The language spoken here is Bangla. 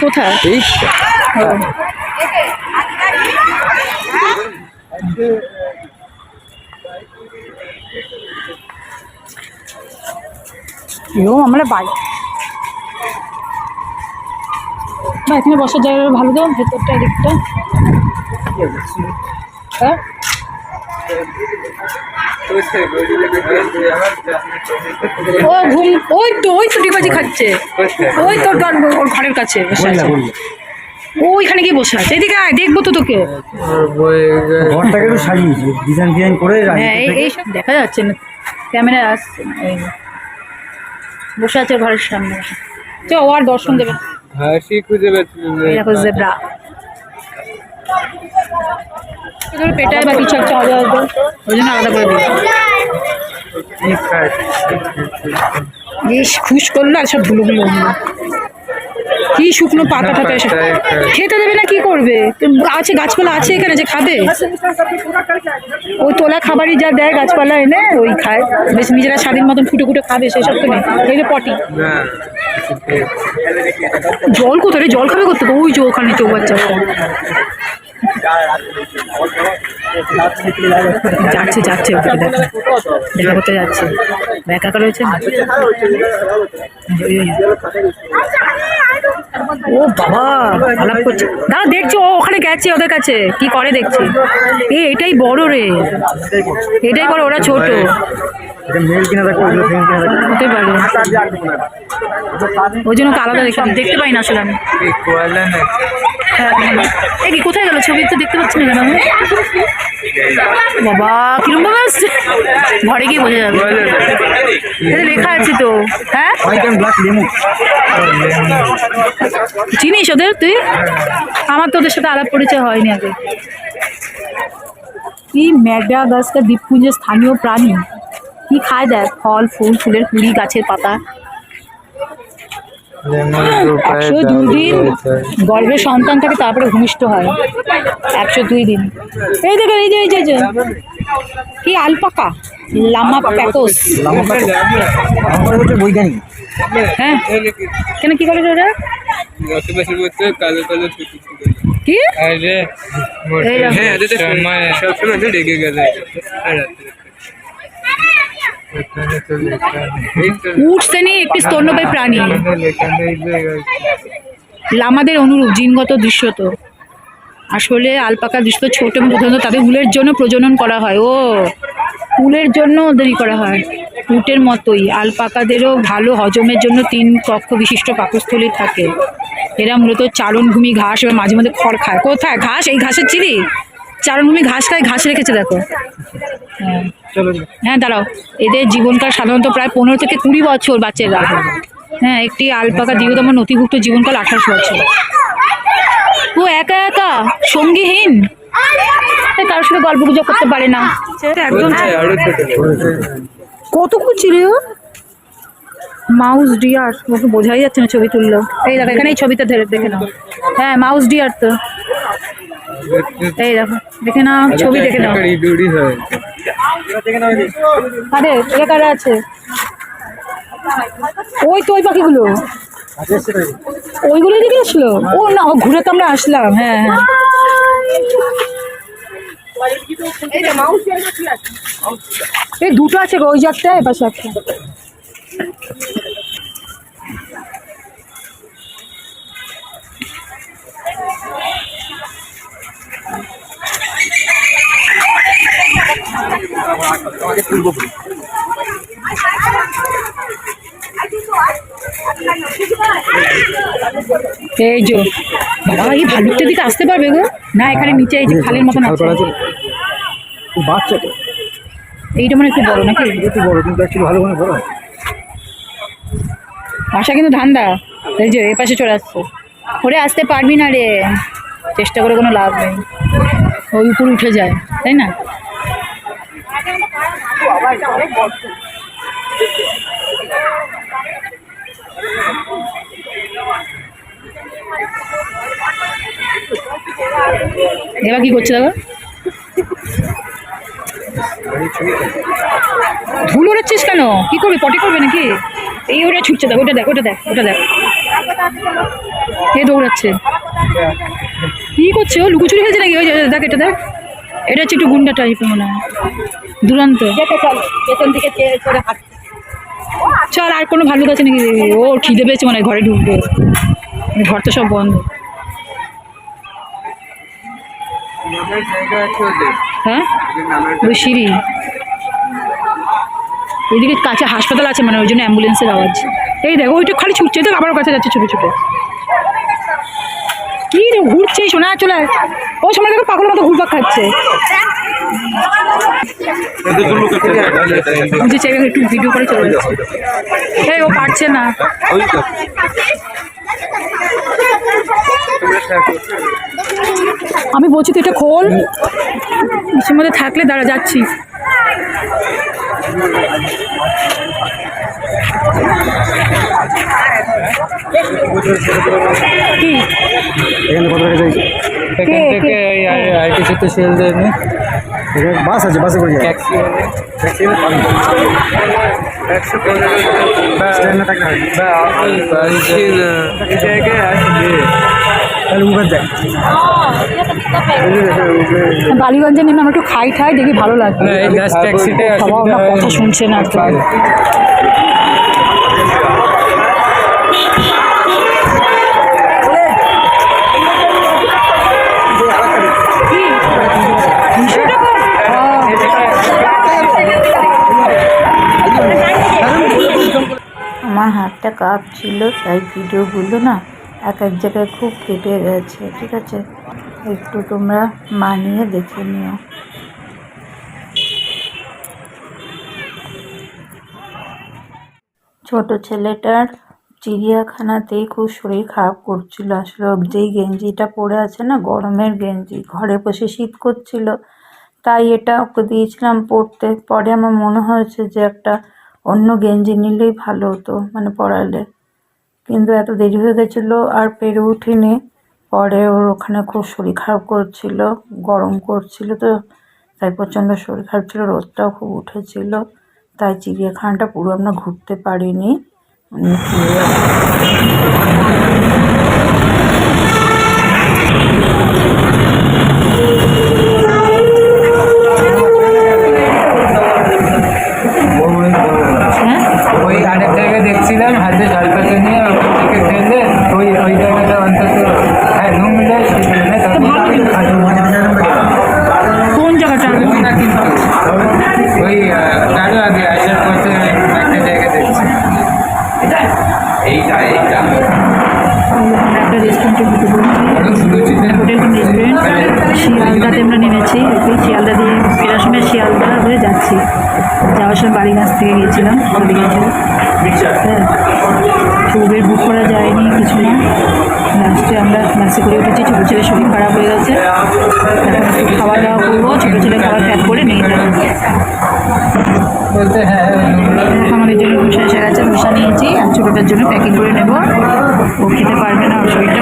কোথায়? এই আমরা বাড়ি। বা এখানে বসার জায়গাটা ভালো দাও ভেতরটা দিকটা হ্যাঁ? ও ঘুম ওই তো ওই তো ডিবাজি খাচ্ছে। ওই তো তোর ওর ঘরের কাছে বসে আছে। ওইখানে গিয়ে বসে আছে। এদিকে আয় দেখব তো তোকে। ঘরটাকে একটু সাজিয়েছি ডিজাইন ডিজাইন করে হ্যাঁ এই এইসব দেখা যাচ্ছে না। ক্যামেরা আসছে না এই বসে আছে ঘরের সামনে চ ও আর দর্শন দেবে হাসি খুঁজে পাচ্ছি না। এই দেখো জেব্রা ধরো পেটায় বা কিছু একটা হবে হয়তো। ওই জন্য আলাদা করে দিই বেশ খুশ করল আর সব ধুলো গুলো কি শুকনো পাতা টাতা এসব। খেতে দেবে না কি করবে? আছে গাছপালা আছে এখানে যে খাবে? ওই তোলা খাবারই যা দেয় গাছপালা এনে ওই খায়। বেশ নিজেরা স্বাধীন মতন ফুটে ফুটে খাবে সেসব তো নেই। এই যে পটি। জল কোথায় জল খাবে করতে ওই যে ওখানে চৌবাচ্চা। যাচ্ছে যাচ্ছে ওদিকে, দেখা। দেখা করতে যাচ্ছে। একা একা রয়েছে? না? ও বাবা, আলাপ করছে। দাঁড়া দেখছ, ও ওখানে গেছে ওদের কাছে। কি করে দেখছি? এ, এটাই বড় রে। এটাই বড়, ওরা ছোট। এটা মেল কিনা দেখো ওগুলো ফেম কিনা দেখো হতে পারে। ওই জন্য আলাদা দেখতে দেখতে পাই না আসলে আমি। এই কোয়ালা না হ্যাঁ। এ কি কোথায় গেল? ছবি তো দেখতে পাচ্ছি না কেন আমি? বাবা কিরম ভাবে আসছে? ঘরে গিয়ে বোঝা যাবে। এটা লেখা আছে তো। হ্যাঁ? চিনিস ওদের তুই? আমার তো ওদের সাথে আলাপ পরিচয় হয়নি আগে। কি ম্যাডাগাস্কার দ্বীপপুঞ্জের স্থানীয় প্রাণী। কি খায় দেখ ফল ফুল ফুলের কুড়ি গাছের পাতা। একশো দুই দিন দিতে হয়। গর্ভে সন্তান থাকে তারপরে ভূমিষ্ঠ হয়। একশো দুই দিন। এই দেখো এই যে এই যে কি আলপাকা? লামা প্যাকোস বৈজ্ঞানিক হ্যাঁ। কেন কি করে কি। হ্যাঁ সময় তো গেছে আর রাত্রে। এখানে তো লেখা নেই। এই তো উট একটি স্তন্যপায়ী প্রাণী। লামাদের অনুরূপ, জিনগত দৃশ্যত আসলে আলপাকা দৃশ্য ছোট এবং প্রধানত তাদের উলের জন্য প্রজনন করা হয়। ও উলের জন্য ওদেরই করা হয়। উটের মতোই, আলপাকাদেরও ভালো হজমের জন্য তিন কক্ষ বিশিষ্ট পাকস্থলী থাকে। এরা মূলত চারণভূমি ঘাস এবং মাঝে মাঝে খড় খায়। কোথায়? ঘাস? এই ঘাসের চিরি চারণভূমি ঘাস খায়, ঘাস রেখেছে, দেখো। হ্যাঁ হ্যাঁ দাঁড়াও। এদের জীবনকাল সাধারণত প্রায় পনেরো থেকে কুড়ি বছর বাচ্চারা। হ্যাঁ একটি আলপাকা দীর্ঘতম নথিভুক্ত জীবনকাল আঠাশ বছর। ও একা একা? সঙ্গীহীন? এ কারোর সাথে গল্প গুজব করতে পারে না। একদম কতক্ষণ ছিল। ও? মাউস ডিয়ার ওকে বোঝাই যাচ্ছে না ছবি তুললো এই দেখো এখানে এই ছবিটা ধরে দেখে নাও। হ্যাঁ মাউস ডিয়ার তো। এই দেখো দেখে নাও ছবি দেখে নাও। আরে এটা কারা আছে? ওই তো ওই পাখিগুলো। ওইগুলোই দিকে আসলো? ও না ঘুরে তো আমরা আসলাম হ্যাঁ হ্যাঁ। এই দুটো আছে গো, ওই যাত্রায় এপাশে একটা। এই যে বাবা এই ভালুকটার দিকে আসতে পারবে গো? না এখানে নিচে এই যে খালের মতন আছে। বাচ্চা তো। এইটা মানে একটু বড় নাকি? একটু বড় কিন্তু অ্যাকচুয়ালি ভালো করে বড়। ভাষা কিন্তু ধান্দা। এই যে এ পাশে চলে আসছে। ওরে আসতে পারবি না রে। চেষ্টা করে কোনো লাভ নেই। ওই উপরে উঠে যায় তাই না? এবার কি করছে দাদা? ধুলো উড়াচ্ছিস কেন? কি করবি? পটি করবে নাকি? এই ওটা ছুটছে দেখ, ওটা দেখ ওটা দেখ ওটা দেখ। এ দৌড়াচ্ছে। কি করছে ও? লুকোচুরি খেলছে নাকি? ওই দেখ, এটা দেখ। এটা হচ্ছে একটু গুন্ডা টাইপের মনে হয়। দুরন্ত। চল আর কোনো ভালুক আছে নাকি? ও খিদে পেয়েছে মনে ঘরে ঢুকবে। ঘর তো সব বন্ধ। হ্যাঁ? ওই সিঁড়ি। এদিকে কাছে হাসপাতাল আছে মানে ওই জন্য অ্যাম্বুলেন্সের আওয়াজ। এই দেখো ওইটা খালি ছুটছে তো আবার কাছে যাচ্ছে ছোটো ছোটো। কি রে ঘুরছে শোনা চলে। ও সময় দেখো পাগলের মতো ঘুরপাক খাচ্ছে। একটু ভিডিও করে চলে যাচ্ছে এই ও পারছে না। আমি বলছি তুই এটা খোল। ইসের মধ্যে থাকলে দাঁড়া যাচ্ছি। কি? এখানে কত টাকা চাইছে? এখান কে? থেকে এই আইটিসিতে সেল দেয়নি। এখানে বাস আছে বাসে করে যায় ট্যাক্সি বালিগঞ্জে নেমে আমরা একটু খাই খাই দেখি ভালো লাগবে কথা শুনছে না তো কাপ ছিল, তাই ভিডিওগুলো না এক এক জায়গায় খুব কেটে গেছে, ঠিক আছে? একটু তোমরা মানিয়ে দেখে নিও। ছোট ছেলেটার চিড়িয়াখানাতেই খুব শরীর খারাপ করছিল। আসলে যেই গেঞ্জিটা পরে আছে না, গরমের গেঞ্জি, ঘরে বসে শীত করছিল, তাই এটা ওকে দিয়েছিলাম পরতে পরে আমার মনে হয়েছে যে একটা অন্য গেঞ্জি নিলেই ভালো হতো মানে পরালে কিন্তু এত দেরি হয়ে গেছিল আর পেরে উঠিনি। পরে ওর ওখানে খুব শরীর খারাপ করছিল গরম করছিল তো তাই প্রচণ্ড শরীর খারাপ ছিল রোদটাও খুব উঠেছিল। তাই চিড়িয়াখানাটা পুরো আমরা ঘুরতে পারিনি। উম, তারও আইসার পথে একটা জায়গা দেখছি। এইটা এইটা। একটা রেস্টুরেন্টে শিয়ালদাতে আমরা নেমেছি। শিয়ালদা দিয়ে ফেরার সময় শিয়ালদা হয়ে যাচ্ছি। যাওয়ার সময় বাড়িগঞ্জ থেকে গিয়েছিলাম। চলে গিয়েছিলাম হ্যাঁ। আমরা বাসে করে উঠেছি ছোটো ছেলের শরীর খারাপ হয়ে গেছে। খাওয়া দাওয়া করব ছোটো ছেলে খাবার প্যাক করে নিয়ে যাব। বলতে হ্যাঁ আমাদের জন্য ভূষা এসে গেছে ভূষা নিয়েছি আর ছোটোটার জন্য প্যাকিং করে নেব। ও খেতে পারবে না ওর শরীরটা